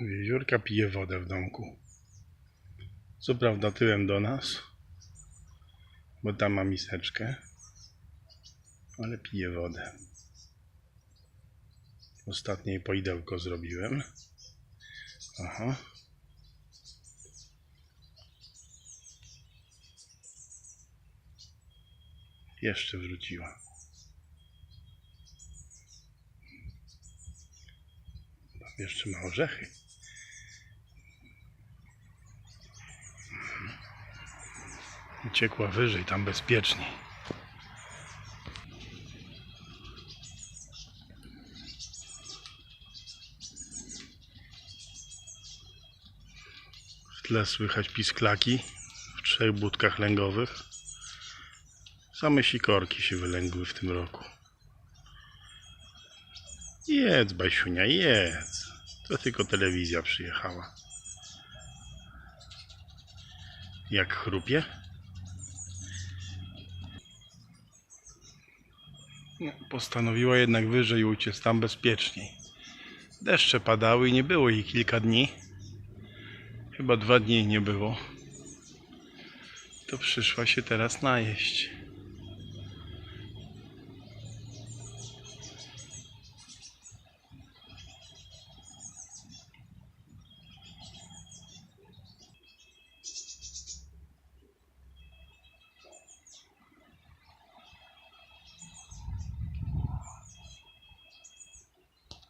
Wiewiórka pije wodę w domku. Co prawda tyłem do nas, bo tam ma miseczkę, ale pije wodę. Ostatnie poidełko zrobiłem. Aha. Jeszcze wróciła. Jeszcze ma orzechy. Uciekła wyżej, tam bezpieczniej. W tle słychać pisklaki w trzech budkach lęgowych. Same sikorki się wylęgły w tym roku. Jedz, Basiunia, jedz. To tylko telewizja przyjechała. Jak chrupie? No, postanowiła jednak wyżej uciec, tam bezpieczniej. Deszcze padały i nie było jej kilka dni. Chyba dwa dni nie było. To przyszła się teraz najeść.